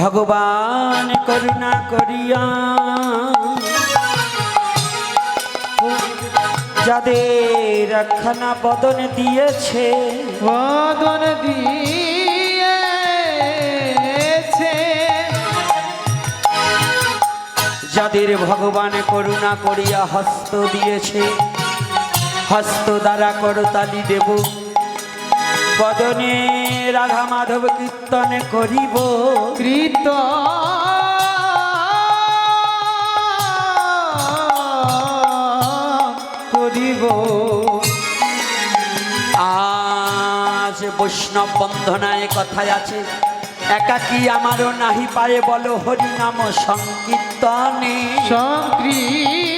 ভগবান করুণা করিয়া। যাদের একখানা বদন দিয়েছে বদন দিয়েছে। যাদের ভগবান করুণা করিয়া হস্ত দিয়েছে হস্ত দ্বারা করতালি দেব। বদনে রাধা মাধব কীর্তন করিব। কৃত করিব। আজ বৈষ্ণব বন্ধনায় কথায় আছে একাকি আমারও নাহি পারে বলো হরিনাম সংকীর্তনে। সংকীর্তনে।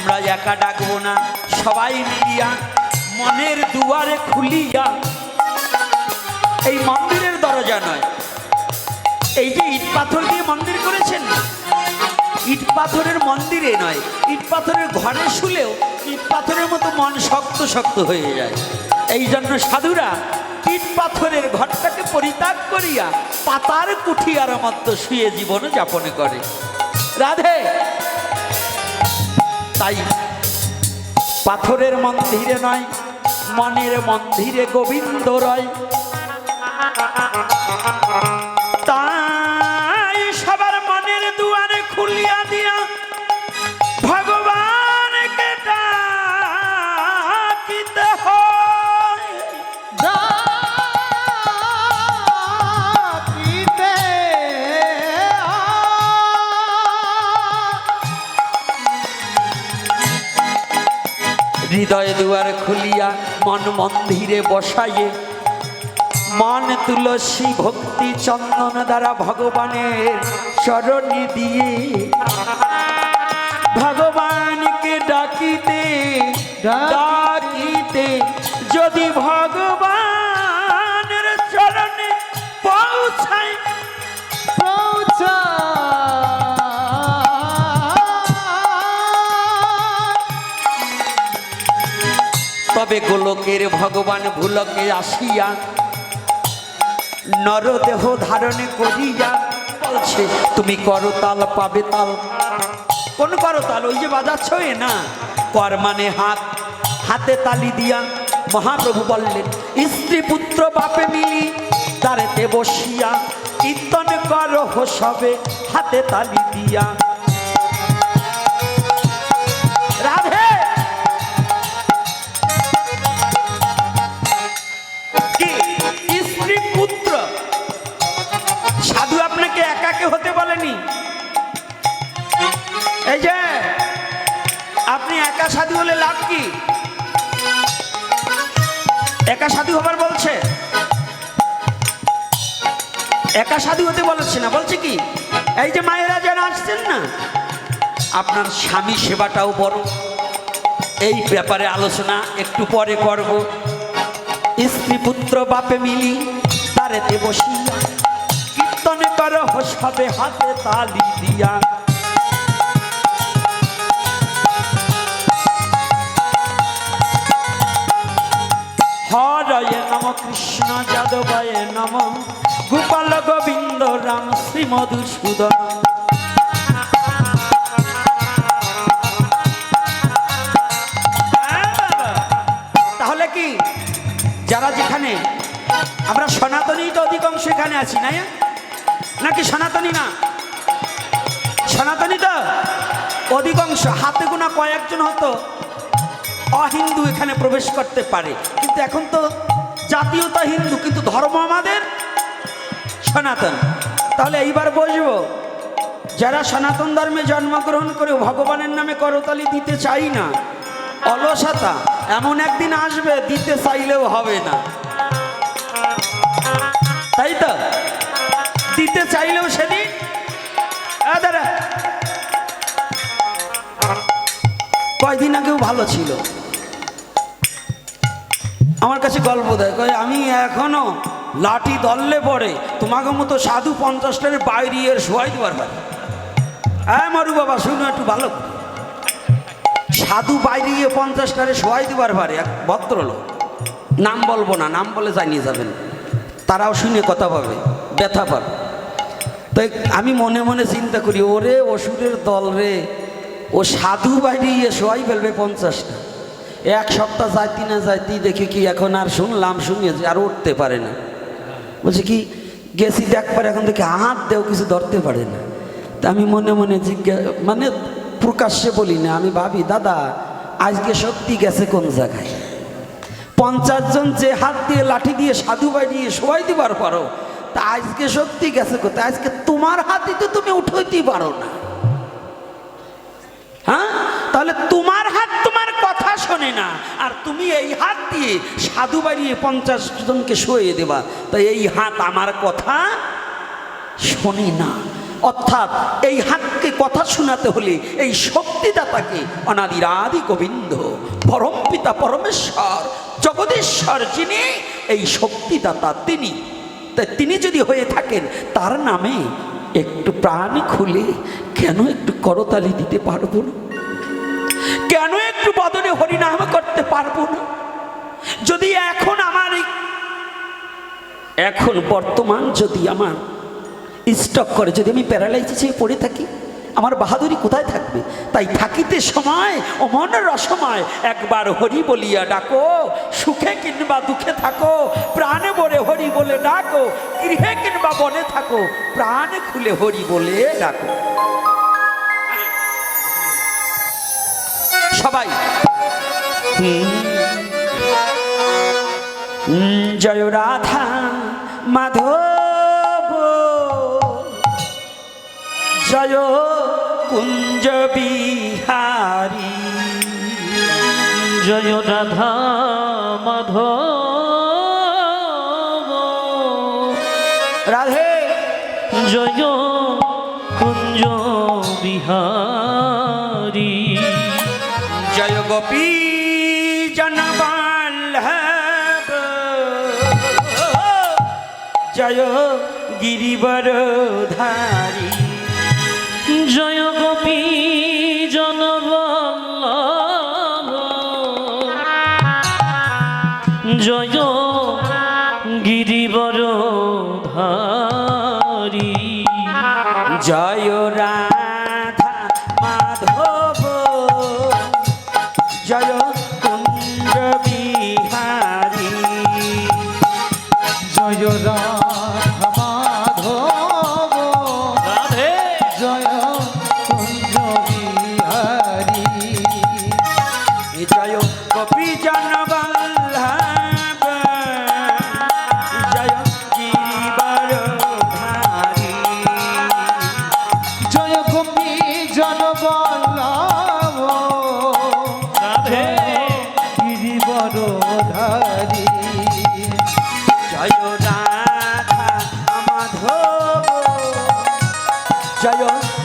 আমরা একা ডাকবো না। সবাই মিলিয়া মনের দুয়ারে খুলিয়া। এই মন্দিরের দরজা নয়। এই যে ইট পাথর দিয়ে মন্দির করেছেন, ইট পাথরের মন্দিরে নয়, ইট পাথরের ঘরে শুলেও ইট পাথরের মতো মন শক্ত শক্ত হয়ে যায়। এই জন্য সাধুরা ইট পাথরের ঘরটাকে পরিত্যাগ করিয়া পাতার কুঠিয়ার মতো শুয়ে জীবন যাপন করে। রাধে! তাই। পাথরের মন্দিরে নয় মনের মন্দিরে গোবিন্দ রয়। হৃদয় দুয়ার খুলিয়া মন মন্দিরে বসাইয়ে। মন তুলসী ভক্তি চন্দন দ্বারা ভগবানের চরণে দিয়ে। ভগবানকে ডাকিতে ডাকিতে। যদি ভগবানের তবে গোলকের ভগবান ভুলকে আসিয়া নরদেহ ধারণে করিয়া বলছে, তুমি করতাল, পাবে তাল। কোন করতাল? ওই যে বাজাচ্ছ এ না? কর মানে হাত, হাতে তালি দিয়া। মহাপ্রভু বললেন, স্ত্রী পুত্র বাপে মিলি, তারেতে বসিয়া কীর্তন কর সবে হাতে তালি দিয়া। এই যে, আপনি একা সাধু হলে লাভ কি? একা সাধু হবার বলছে? একা সাধু হতে বলছে না, বলছে কি? এই যে মায়েরা যারা আসছেন না, আপনার স্বামী সেবাটাও বড়। এই ব্যাপারে আলোচনা একটু পরে করব। স্ত্রী পুত্র বাপে মিলি তারেতে বসিয়া কীর্তনে কর, হবে হাতে তালি দিয়া। কৃষ্ণ যাদবায় নম। গোপাল গোবিন্দ রাম শ্রী মধুসূদন। তাহলে কি? যারা যেখানে, আমরা সনাতনী তো অধিকাংশ এখানে আছি না নাকি সনাতনী না? সনাতনী তো? অধিকাংশ, হাতে গোনা কয়েকজন হতো অহিন্দু এখানে প্রবেশ করতে পারে। কিন্তু এখন তো জাতীয়তা হিন্দু, কিন্তু ধর্ম আমাদের সনাতন। তাহলে এইবার বসবো। যারা সনাতন ধর্মে জন্মগ্রহণ করে ভগবানের নামে করতালি দিতে চাই না, অলসতা, এমন একদিন আসবে, দিতে চাইলেও হবে না। তাই তো? দিতে চাইলেও সেদিন? দাদা কয়দিন আগেও ভালো ছিল। আমার কাছে গল্প দেয়, কয়, আমি এখনও লাঠি দললে পরে তোমাকে মতো সাধু পঞ্চাশটার বাইরে এর শোয়াই দেবার পারি। হ্যাঁ মারু বাবা, শুনো একটু ভালো সাধু বাইরে গিয়ে পঞ্চাশটারে শোয়াই দেবার পারে, এক ভদ্রলোক। নাম বলব না, নাম বলে জানিয়ে যাবেন। তারাও শুনে কথা পাবে ব্যথা পাবে। তাই আমি মনে মনে চিন্তা করি, ওরে অসুরের দল রে, ও সাধু বাইরে গিয়ে শোয়াই ফেলবে পঞ্চাশটা। এক সপ্তাহ যাইতি না যাইতি দেখি কি এখন আর শুনলাম শুনিয়েছি আর উঠতে পারে না। বলছে কি, গেছি দেখবার এখন দেখি হাত দেও কিছু ধরতে পারে না। তা আমি মনে মনে জিজ্ঞা মানে প্রকাশ্যে বলি না, আমি ভাবি, দাদা, আজকে সত্যি গেছে কোন জায়গায়? পঞ্চাশ জন যে হাত দিয়ে লাঠি দিয়ে সাধু বাড়িয়ে সবাই দিবার পারো, তা আজকে সত্যি গেছে কোথায়? আজকে তোমার হাতে তো তুমি উঠইতেই পারো না। হ্যাঁ? তাহলে তোমার হাত তোমার শোনে না। আর তুমি এই হাত দিয়ে সাধু বাড়িয়ে পঞ্চাশ জনকে শুয়ে দেবা। তাই এই হাত আমার কথা শোনে না। অর্থাৎ এই হাতকে কথা শোনাতে হলে এই শক্তিদাতাকে অনাদির আদি গোবিন্দ, পরম পিতা পরমেশ্বর, জগদীশ্বর যিনি, এই শক্তিদাতা তিনি। তাই তিনি যদি হয়ে থাকেন, তার নামে একটু প্রাণ খুলে কেন একটু করতালি দিতে পারব না? কেন একটু বদলে হরিনাম করতে পারব না। যদি এখন আমার এখন বর্তমান যদি আমার স্টক করে, যদি আমি প্যারালাইসিসে পড়ে থাকি, আমার বাহাদুরি কোথায় থাকবে? তাই থাকিতে সময় ও মন রসময়, একবার হরি বলিয়া ডাকো, সুখে কিংবা দুঃখে থাকো, প্রাণে বলে হরি বলে ডাকো, গৃহে কিংবা বনে থাকো, প্রাণ খুলে হরি বলে ডাকো। সবাই জয় রাধা মাধব। জয় কুঞ্জ বিহারী। জয় রাধা মাধব। রাধে। জয় কুঞ্জ বিহারী। জয় গোপী জয় গিরিবর ধারী। জয় গোপী জনবল্লভ। জয় গিরিবর ধারী। জয় রাধা মাধব। জয় জয়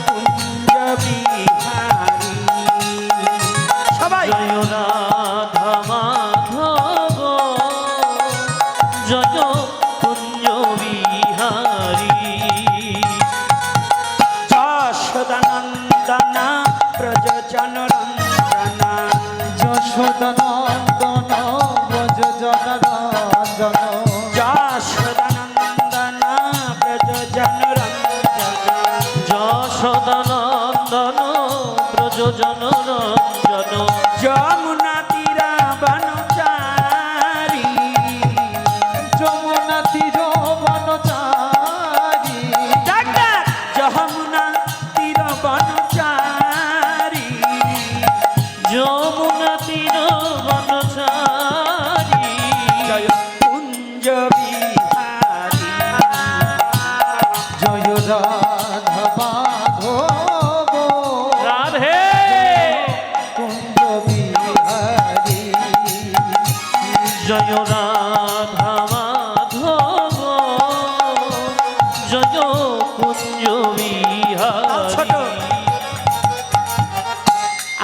কুঞ্জ।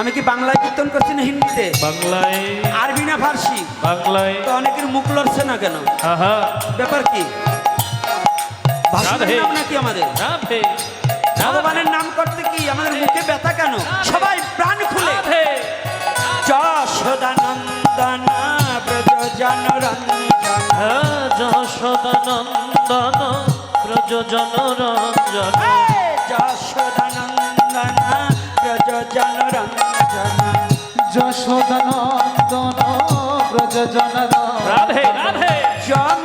আমি কি বাংলায় কীর্তন করছি না হিন্দিতে? বাংলায়। আরবি না ফার্সি? বাংলায়। তো অনেকের মুখ লড়ছে না কেন? ব্যাপার কি? নাকি আমাদের? ভগবানের নাম করতে কি আমাদের মুখে ব্যথা কেন? সবাই প্রাণ খুলে। যশোদানন্দন ব্রজজন রঞ্জন হ্যাঁ, রজ জন রঞ্জন যশোদানন্দন রজ জন রঞ্জন যশোদানন্দন রজ জন রাধে রাধে। যম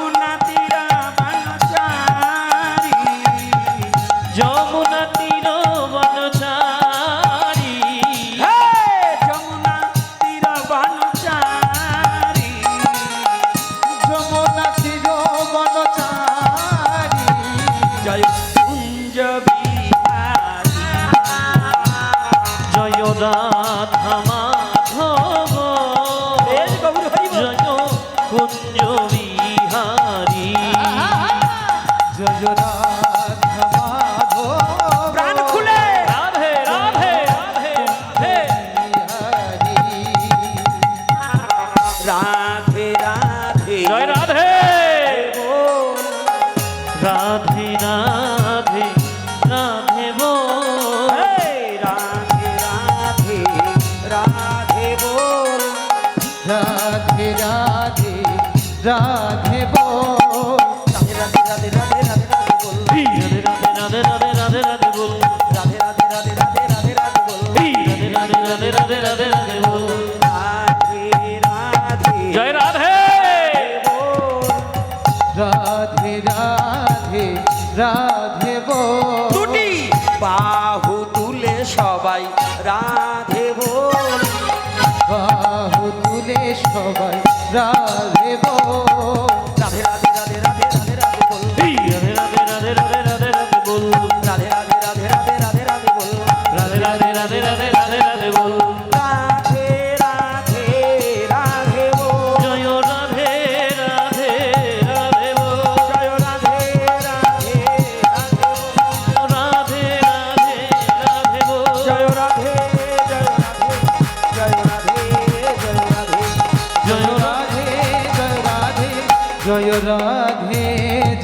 রাধে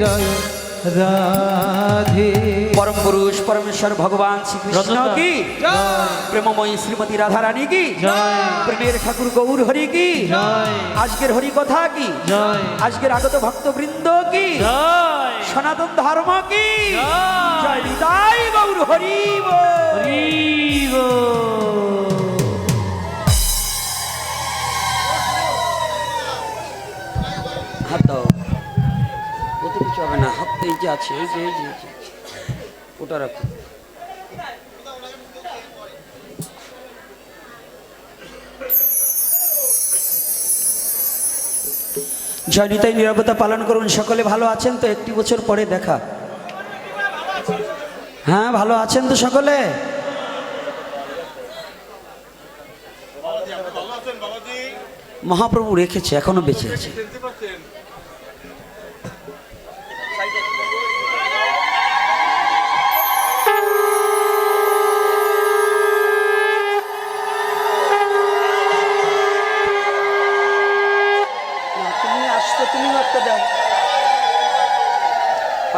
জয় রাধে। পরম পুরুষ পরমেশ্বর ভগবান শ্রীকৃষ্ণ। কি? প্রেমময়ী শ্রীমতী রাধা রানী কি? জয়। প্রেমের ঠাকুর গৌর হরি কি? আজকের হরি কথা কি? আজকের আগত ভক্তবৃন্দ কি? জয়। সনাতন ধর্ম কি? জয়। জয় নিতাই গৌর হরি। হাত কিছু এই যে আছে, এই যে এই যে। ওটা জয়নিতাই নিরাপত্তা পালন করুন, সকলে ভালো আছেন তো? একটি বছর পরে দেখা। হ্যাঁ ভালো আছেন তো সকলে? মহাপ্রভু রেখেছে, এখনও বেঁচে আছে না, তুমি আসতে তুমি একটা দাও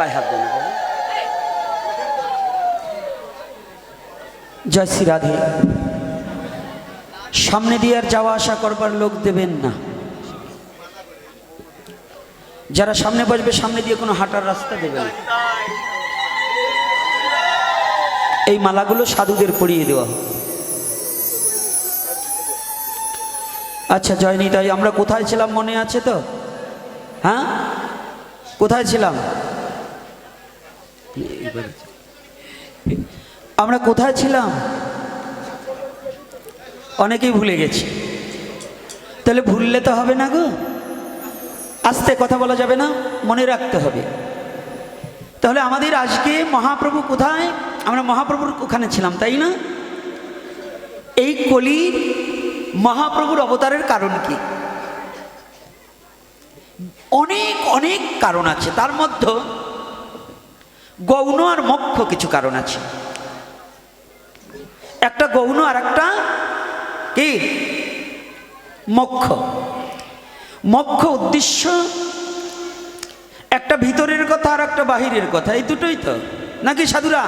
পায়ে হাত দেন জয় শ্রী রাধে। সামনে দিয়ে আর যাওয়া আসা করবার লোক দেবেন না। যারা সামনে বসবে, সামনে দিয়ে কোনো হাঁটার রাস্তা দেবে এই মালাগুলো সাধুদের পরিয়ে দেওয়া। আচ্ছা জয়নি তাই আমরা কোথায় ছিলাম মনে আছে তো? হ্যাঁ? কোথায় ছিলাম? আমরা কোথায় ছিলাম? অনেকেই ভুলে গেছি। তাহলে ভুললে তো হবে না গো। আস্তে কথা বলা যাবে না, মনে রাখতে হবে। তাহলে আমাদের আজকে মহাপ্রভু কোথায়? আমরা মহাপ্রভুর ওখানে ছিলাম, তাই না? এই কলি মহাপ্রভুর অবতারের কারণ কি? অনেক অনেক কারণ আছে। তার মধ্যে গৌণ আর মক্ষ কিছু কারণ আছে। একটা গৌণ আর একটা কি? মোক্ষ। মোক্ষ উদ্দেশ্য একটা ভিতরের কথা আর একটা বাহিরের কথা, এই দুটোই তো। নাকি সাধুরা?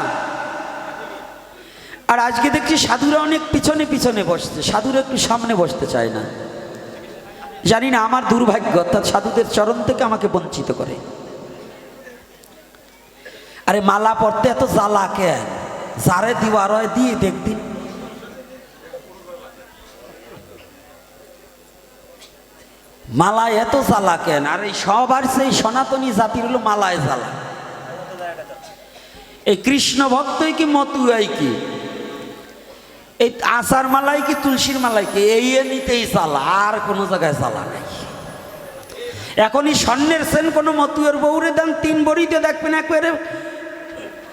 আর আজকে দেখছি সাধুরা অনেক পিছনে পিছনে বসছে, সাধুরা একটু সামনে বসতে চায় না। জানি না, আমার দুর্ভাগ্য, অর্থাৎ সাধুদের চরণ থেকে আমাকে বঞ্চিত করে। আরে মালা পড়তে এত জ্বালা কে? যারে দিওয়ার হয় দিয়ে দেখদিন মালায় এত জ্বালা কেন আর এই সবার সেই সনাতনী জাতির হলো মালায় জ্বালা। এই কৃষ্ণ ভক্তই কি মতুয়াই কি? এই আচার মালাই কি, তুলসীর মালাই কি? এই নিতেই জ্বালা, আর কোনো জায়গায় জ্বালা নাই। এখনই স্বর্ণের সেন কোনো মতুয়ের বউরে দেন, তিন বড়িতে দেখবেন, একবারে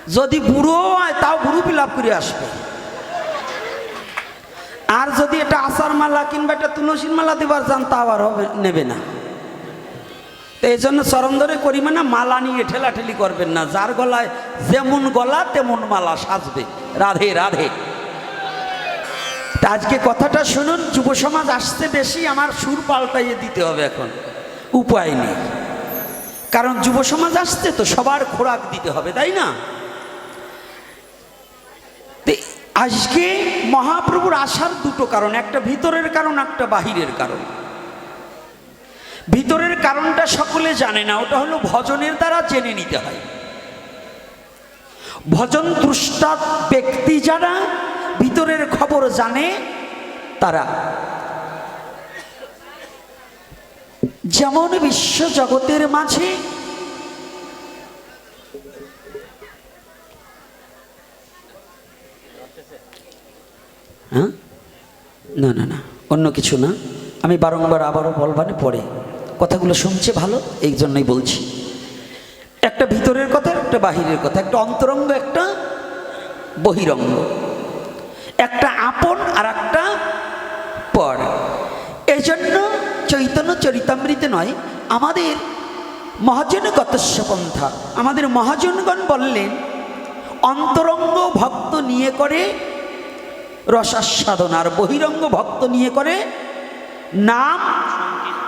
যদি বুড়ো হয়, তাও বুড়ো বিলাপ করে আসবে। আর যদি এটা আচার মালা কিংবা এটা তুলসীর মালা দেবার যান তাও আর হবে, নেবে না। তো এই জন্য চরম ধরে করিবে না মালা নিয়ে ঠেলাঠেলি করবেন না। যার গলায় যেমন গলা, তেমন মালা সাজবে। রাধে রাধে। আজকে কথাটা শুনুন, যুব সমাজ আসতে বেশি, আমার সুর পাল্টাইয়ে দিতে হবে এখন। উপায় নেই। কারণ যুব সমাজ আসছে তো সবার খোরাক দিতে হবে, তাই না তো আজকে মহাপ্রভুর আসার দুটো কারণ, একটা ভিতরের কারণ, একটা বাহিরের কারণ। ভিতরের কারণটা সকলে জানে না, ওটা হলো ভজনের দ্বারা জেনে নিতে হয়। ভজন দ্রষ্টা ব্যক্তি যারা, ভিতরের খবর জানে তারা। যেমন বিশ্ব জগতের মাঝে না না না, অন্য কিছু না। আমি বারংবার আবারও বলবানে পড়ে। কথাগুলো শুনছে ভালো, এই জন্যই বলছি। একটা ভিতরের কথা, একটা বাহিরের কথা, একটা অন্তরঙ্গ, একটা বহিরঙ্গ। একটা আপন আর একটা পর। এই জন্য চৈতন্য চরিতামৃতে নয়, আমাদের মহাজন গতস্য পন্থা। আমাদের মহাজনগণ বললেন, অন্তরঙ্গ ভক্ত নিয়ে করে রসাস্বাদন আর বহিরঙ্গ ভক্ত নিয়ে করে নাম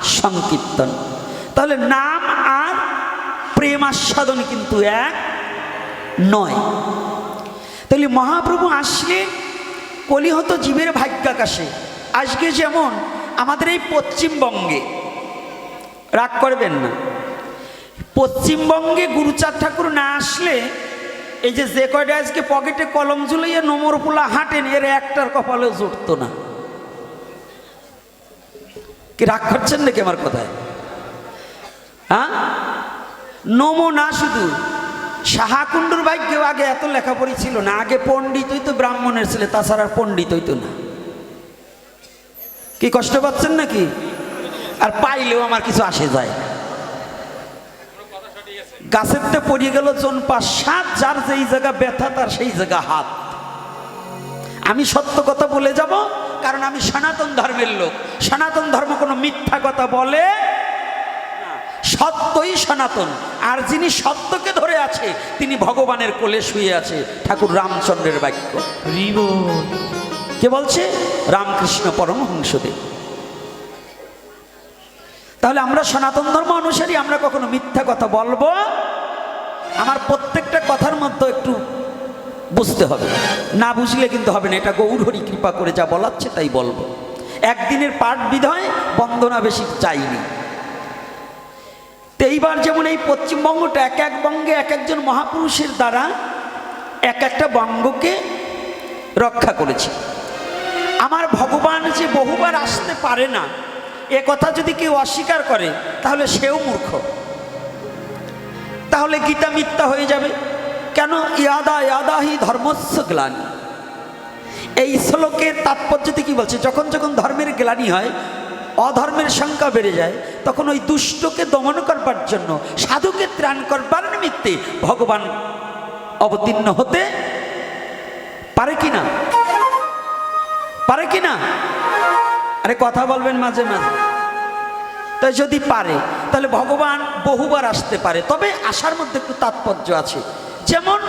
সংকীর্তন। তাহলে নাম আর প্রেম আস্বাদন কিন্তু এক নয়। তাহলে মহাপ্রভু আসলে কলিহত জীবের ভাগ্যাকাশে। আজকে যেমন আমাদের এই পশ্চিমবঙ্গে, রাগ করবেন না, পশ্চিমবঙ্গে গুরুচাঁদ ঠাকুর না আসলে এই যে যে কয়টা আজকে পকেটে কলম ঝুলাইয়া নোমর পোলা হাঁটেন, এর একটার কপালেও জুটতো না। কি রাগ করছেন নাকি আমার কথায়? হ্যাঁ? নমো না শুধু সাহাকুণ্ডুর ভাগ্যেও আগে এত লেখাপড়ি ছিল না, আগে পণ্ডিত হইতো, ব্রাহ্মণের ছেলে, তাছাড়া আর পণ্ডিত হইতো না। কি কষ্ট পাচ্ছেন নাকি? আর পাইলেও আমার কিছু আসে যায়। না। গাছের তে পড়িয়ে গেল জনপা সাত যার যেই জায়গা ব্যথা তার সেই জায়গা হাত। আমি সত্য কথা বলে যাব কারণ আমি সনাতন ধর্মের লোক। সনাতন ধর্ম কোনো মিথ্যা কথা বলে সত্যই সনাতন। আর যিনি সত্যকে ধরে আছে তিনি ভগবানের কোলে শুয়ে আছে ঠাকুর রামচন্দ্রের বাক্য। কে বলছে? রামকৃষ্ণ পরমহংসদেব। তাহলে আমরা সনাতন ধর্ম অনুসারী, আমরা কখনো মিথ্যা কথা বলব? আমার প্রত্যেকটা কথার মধ্যে একটু বুঝতে হবে। না বুঝলে কিন্তু হবে না, এটা গৌরহরি কৃপা করে যা বলাচ্ছে তাই বলব। একদিনের পাঠ বিধয় বন্দনা বেশি চাইনি। এইবার যেমন এই পশ্চিমবঙ্গটা এক এক বঙ্গে এক একজন মহাপুরুষের দ্বারা এক একটা বঙ্গকে রক্ষা করেছে। আমার ভগবান যে বহুবার আসতে পারে না এ কথা যদি কেউ অস্বীকার করে, তাহলে সেও মূর্খ। তাহলে গীতা মিথ্যা হয়ে যাবে। কেন? ইয়াদা ইয়াদাহি ধর্মস্ব গ্লানি। এই শ্লোকের তাৎপর্যতে কি বলছে? যখন যখন ধর্মের গ্লানি হয়, অধর্মের সংখ্যা বেড়ে যায়, তখন ওই দুষ্টকে দমন করবার জন্য, সাধুকে ত্রাণ করবার নিমিত্তে ভগবান অবতীর্ণ হতে পারে কি না? পারে কি না? আরে কথা বলবেন মাঝে মাঝে। তাই যদি পারে, তাহলে ভগবান বহুবার আসতে পারে। তবে আসার মধ্যে একটু তাৎপর্য আছে। যেমন